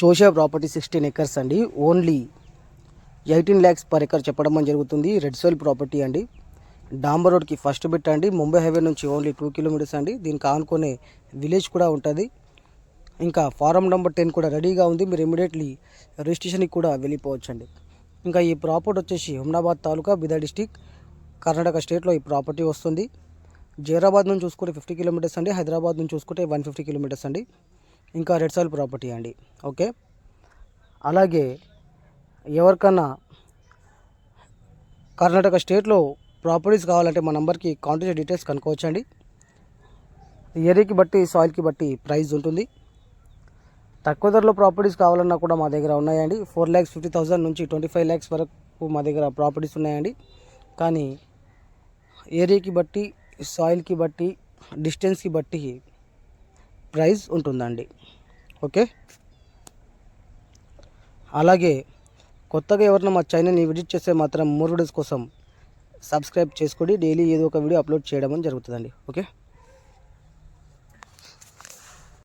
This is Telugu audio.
చోషా ప్రాపర్టీ సిక్స్టీన్ ఎకర్స్ అండి. Only eighteen lakhs per acre చెప్పడం జరుగుతుంది. రెడ్ సోయిల్ ప్రాపర్టీ అండి. డాంబర్ రోడ్కి ఫస్ట్ బిట్ అండి. ముంబై హైవే నుంచి ఓన్లీ టూ కిలోమీటర్స్ అండి. దీనికి ఆనుకునే విలేజ్ కూడా ఉంటుంది. ఇంకా ఫారం నెంబర్ టెన్ కూడా రెడీగా ఉంది. మీరు ఇమీడియట్లీ రిజిస్ట్రేషన్కి కూడా వెళ్ళిపోవచ్చు అండి ఇంకా ఈ ప్రాపర్టీ వచ్చేసి హుమ్నాబాద్ తాలూకా బిదా డిస్టిక్ కర్ణాటక స్టేట్లో ఈ ప్రాపర్టీ వస్తుంది. జైరాబాద్ నుంచి చూసుకుంటే ఫిఫ్టీ కిలోమీటర్స్ అండి. హైదరాబాద్ నుంచి చూసుకుంటే వన్ ఫిఫ్టీ కిలోమీటర్స్ అండి. ఇంకా రెడ్ సాయిల్ ప్రాపర్టీ అండి. ఓకే? అలాగే ఎవరికన్నా కర్ణాటక స్టేట్లో ప్రాపర్టీస్ కావాలంటే మా నెంబర్కి కాంటాక్ట్ డీటెయిల్స్ కనుక్కోవచ్చండి. ఏరియాకి బట్టి సాయిల్కి బట్టి ప్రైస్ ఉంటుంది. తక్కువ ధరలో ప్రాపర్టీస్ కావాలన్నా కూడా మా దగ్గర ఉన్నాయండి. ఫోర్ ల్యాక్స్ ఫిఫ్టీ థౌసండ్ నుంచి ట్వంటీ ఫైవ్ ల్యాక్స్ వరకు మా దగ్గర ప్రాపర్టీస్ ఉన్నాయండి. కానీ ఏరియాకి బట్టి సాయిల్కి బట్టి డిస్టెన్స్కి బట్టి ప్రైస్ ఉంటుందండి. ఓకే? అలాగే కొత్తగా ఎవరైనా మా ఛానల్ని విజిట్ చేస్తే మాత్రం మోర్ వీడియోస్ కోసం సబ్స్క్రైబ్ చేసుకోండి డైలీ ఏదో ఒక వీడియో అప్లోడ్ చేయడం జరుగుతుందండి. ఓకే?